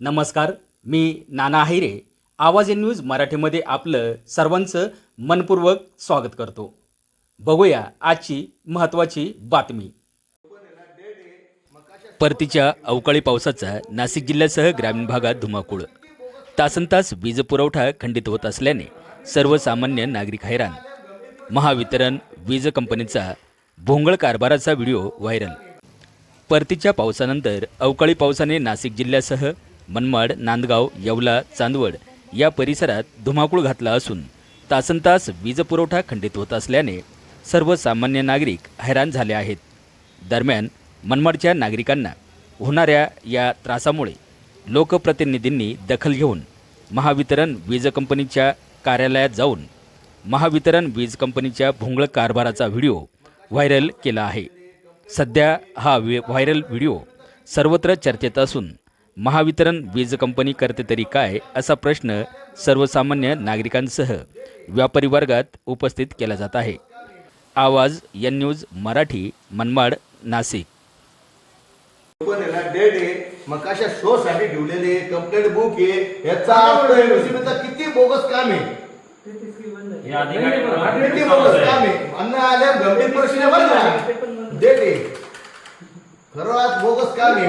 नमस्कार मी नाना हैरे आवाज न्यूज मराठीमध्ये आपलं सर्वांचं मनपूर्वक स्वागत करतो. बघूया आजची महत्त्वाची बातमी. परतीच्या अवकाळी पावसाचा नाशिक जिल्ह्यासह ग्रामीण भागात धुमाकूळ. तासन तास वीज पुरवठा खंडित होत असल्याने सर्वसामान्य नागरिक हैराण. महावितरण वीज कंपनीचा भोंगळ कारभाराचा व्हिडिओ व्हायरल. परतीच्या पावसानंतर अवकाळी पावसाने नाशिक जिल्ह्यासह मनमाड नांदगाव येवला चांदवड या परिसरात धुमाकूळ घातला असून तासनतास वीज पुरवठा खंडित होत असल्याने सर्वसामान्य नागरिक हैराण झाले आहेत. दरम्यान मनमाडच्या नागरिकांना होणाऱ्या या त्रासामुळे लोकप्रतिनिधींनी दखल घेऊन महावितरण वीज कंपनीच्या कार्यालयात जाऊन महावितरण वीज कंपनीच्या भोंगळ कारभाराचा व्हिडिओ व्हायरल केला आहे. सध्या हा व्हायरल व्हिडिओ सर्वत्र चर्चेत असून महावितरण वीज कंपनी करते तरी काय असा प्रश्न सर्वसामान्य नागरिकांसह व्यापारी वर्गात उपस्थित केला जात आहे. आवाज N news Marathi Manmad Nashik. Date आहे मग कशा शो साठी ठेवलेले कंप्लेंट बुक आहे. याचा अर्थ किती बोगस काम आहे. किती बोगस काम आहे. अन्न आल्या गंभीर परिस्थिती डेट आहे खरं आज बोगस काम आहे.